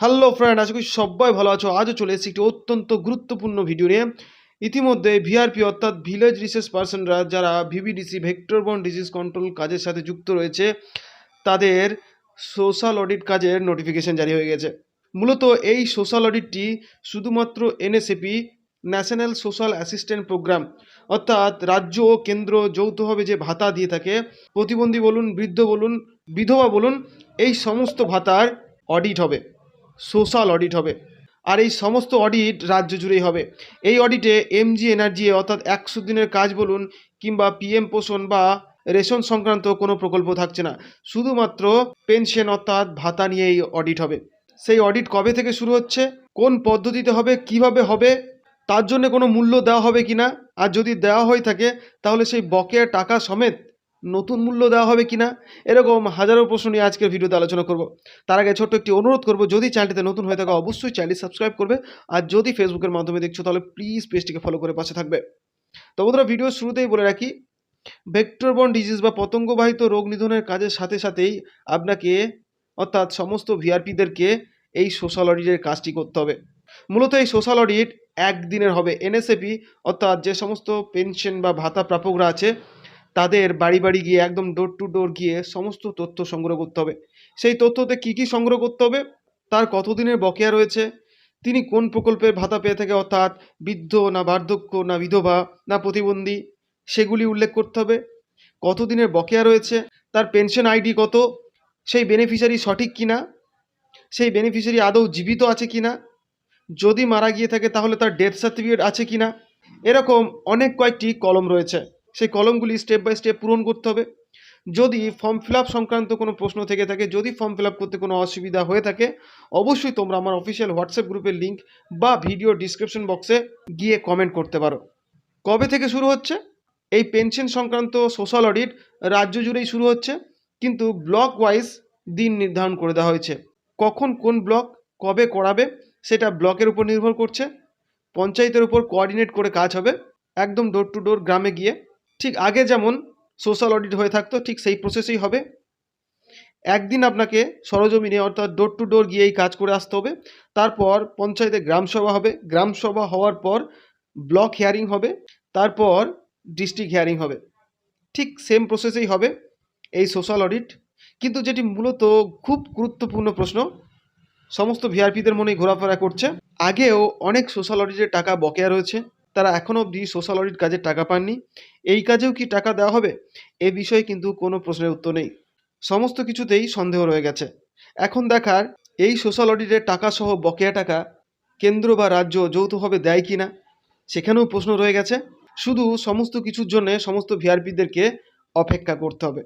Hello friend আশা করি সবাই ভালো আছো। আজও চলে এসেছি একটি অত্যন্ত গুরুত্বপূর্ণ ভিডিও নিয়ে। ইতিমধ্যে ভিআরপি অর্থাৎ ভিলেজ রিসার্চ পার্সনরা যারা ভিভিডিসি ভেক্টরবন ডিজিজ কন্ট্রোল কাজের সাথে যুক্ত রয়েছে, তাদের সোশ্যাল অডিট কাজের নোটিফিকেশন জারি হয়ে গেছে। মূলত এই সোশ্যাল অডিটটি শুধুমাত্র NSAP national social assistant programme অর্থাৎ রাজ্য ও কেন্দ্র যৌথভাবে যে ভাতা দিয়ে থাকে, প্রতিবন্ধী বলুন, বৃদ্ধ বলুন, বিধবা বলুন, এই সমস্ত ভাতার অডিট হবে। সোশ্যাল অডিট হবে। আর এই সমস্ত অডিট রাজ্য জুড়েই হবে। এই অডিটে এমজি এনার্জি অর্থাৎ একশো দিনের কাজ বলুন কিংবা পিএম পোষণ বা রেশন সংক্রান্ত কোনো প্রকল্প থাকছে না। শুধুমাত্র পেনশন অর্থাৎ ভাতা নিয়ে এই অডিট হবে। সেই অডিট কবে থেকে শুরু হচ্ছে? কোন পদ্ধতিতে হবে? কীভাবে হবে? তার জন্য কোনো মূল্য দেওয়া হবে কি না আর যদি দেওয়া হয়ে থাকে, তাহলে সেই বকেয়া টাকা সমেত নতুন মূল্য দেওয়া হবে কি না এরকম হাজারো প্রশ্ন নিয়ে আজকের ভিডিওতে আলোচনা করব। তার আগে ছোট্ট একটি অনুরোধ করব, যদি চ্যানেলটিতে নতুন হয়ে থাকে, অবশ্যই চ্যানেলটি সাবস্ক্রাইব করবে। আর যদি ফেসবুকের মাধ্যমে দেখছ, তাহলে প্লিজ পেজটিকে ফলো করে পাশে থাকবে। তো বন্ধুরা ভিডিও শুরুতেই বলে রাখি ভেক্টরবন ডিজিজ বা পতঙ্গবাহিত রোগ নিধনের কাজের সাথে সাথেই আপনাকে, অর্থাৎ সমস্ত ভিআরপিদেরকে এই সোশ্যাল অডিটের কাজটি করতে হবে। মূলত এই সোশ্যাল অডিট একদিনের হবে। এনএসএপি অর্থাৎ যে সমস্ত পেনশন বা ভাতা প্রাপকরা আছে তাদের বাড়ি বাড়ি গিয়ে একদম ডোর টু ডোর গিয়ে সমস্ত তথ্য সংগ্রহ করতে হবে। সেই তথ্যতে কী কী সংগ্রহ করতে হবে? তার কতদিনের বকেয়া রয়েছে? তিনি কোন প্রকল্পের ভাতা পেয়ে থাকে অর্থাৎ বৃদ্ধ না বার্ধক্য না বিধবা না প্রতিবন্ধী? সেগুলি উল্লেখ করতে হবে। কতদিনের বকেয়া রয়েছে? তার পেনশন আইডি কত? সেই বেনিফিশিয়ারি সঠিক কিনা? সেই বেনিফিশিয়ারি আদৌ জীবিত আছে কিনা? যদি মারা গিয়ে থাকে তাহলে তার ডেথ সার্টিফিকেট আছে কিনা? এরকম অনেক কয়েকটি কলম রয়েছে। সেই কলমগুলি স্টেপ বাই স্টেপ পূরণ করতে হবে। যদি ফর্ম ফিল আপ সংক্রান্ত কোনো প্রশ্ন থেকে থাকে, যদি ফর্ম ফিল আপ করতে কোনো অসুবিধা হয়ে থাকে, অবশ্যই তোমরা আমার অফিসিয়াল হোয়াটসঅ্যাপ গ্রুপের লিঙ্ক বা ভিডিও ডিসক্রিপশন বক্সে গিয়ে কমেন্ট করতে পারো। কবে থেকে শুরু হচ্ছে? এই পেনশন সংক্রান্ত সোশ্যাল অডিট রাজ্য জুড়েই শুরু হচ্ছে, কিন্তু ব্লক ওয়াইজ দিন নির্ধারণ করে দেওয়া হয়েছে। কখন কোন ব্লক কবে করাবে সেটা ব্লকের উপর নির্ভর করছে। পঞ্চায়েতের উপর কোঅর্ডিনেট করে কাজ হবে, একদম ডোর টু ডোর গ্রামে গিয়ে। ঠিক আগে যেমন সোশ্যাল অডিট হয়ে থাকতো, ঠিক সেই প্রসেসেই হবে। একদিন আপনাকে সরজমিনে অর্থাৎ ডোর টু ডোর গিয়েই কাজ করে আসতে হবে। তারপর পঞ্চায়েতে গ্রামসভা হবে। গ্রামসভা হওয়ার পর ব্লক হিয়ারিং হবে। তারপর ডিস্ট্রিক্ট হিয়ারিং হবে। ঠিক সেম প্রসেসেই হবে এই সোশ্যাল অডিট কিন্তু যেটি মূলত খুব গুরুত্বপূর্ণ প্রশ্ন, সমস্ত ভিআরপিদের মনেই ঘোরাফেরা করছে। আগেও অনেক সোশ্যাল অডিটের টাকা বকেয়া রয়েছে। তারা এখনও অবধি সোশ্যাল অডিট কাজের টাকা পাননি। এই কাজেও কি টাকা দেওয়া হবে? এ বিষয়ে কিন্তু কোনো প্রশ্নের উত্তর নেই। সমস্ত কিছুতেই সন্দেহ রয়ে গেছে। এখন দেখার এই সোশ্যাল অডিটের টাকা সহ বকেয়া টাকা কেন্দ্র বা রাজ্য যৌথভাবে দেয় কি না সেখানেও প্রশ্ন রয়ে গেছে। শুধু সমস্ত কিছুর জন্য সমস্ত ভিআরপিদেরকে অপেক্ষা করতে হবে।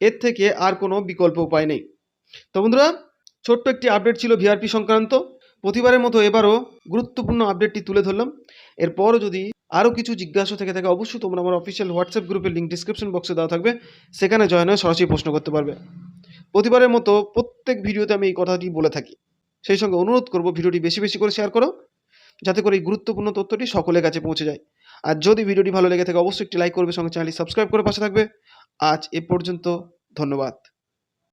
এর থেকে আর কোনো বিকল্প উপায় নেই। তো বন্ধুরা, ছোট্ট একটি আপডেট ছিল ভিআরপি সংক্রান্ত। প্রতিবারের মতো এবারও গুরুত্বপূর্ণ আপডেটটি তুলে ধরলাম। এরপরও যদি আরও কিছু জিজ্ঞাসা থেকে থাকে, অবশ্যই তোমরা আমার অফিসিয়াল হোয়াটসঅ্যাপ গ্রুপের লিঙ্ক ডিসক্রিপশন বক্সে দেওয়া থাকবে। সেখানে জয়েন হয়ে সরাসরি প্রশ্ন করতে পারবে। প্রতিবারের মতো প্রত্যেক ভিডিওতে আমি এই কথাটি বলে থাকি। সেই সঙ্গে অনুরোধ করব, ভিডিওটি বেশি বেশি করে শেয়ার করো, যাতে করে এই গুরুত্বপূর্ণ তথ্যটি সকলের কাছে পৌঁছে যায়। আর যদি ভিডিওটি ভালো লেগে থাকে, অবশ্যই একটি লাইক করবে, সঙ্গে চ্যানেলটি সাবস্ক্রাইব করে পাশে থাকবে। আজ এ পর্যন্ত ধন্যবাদ।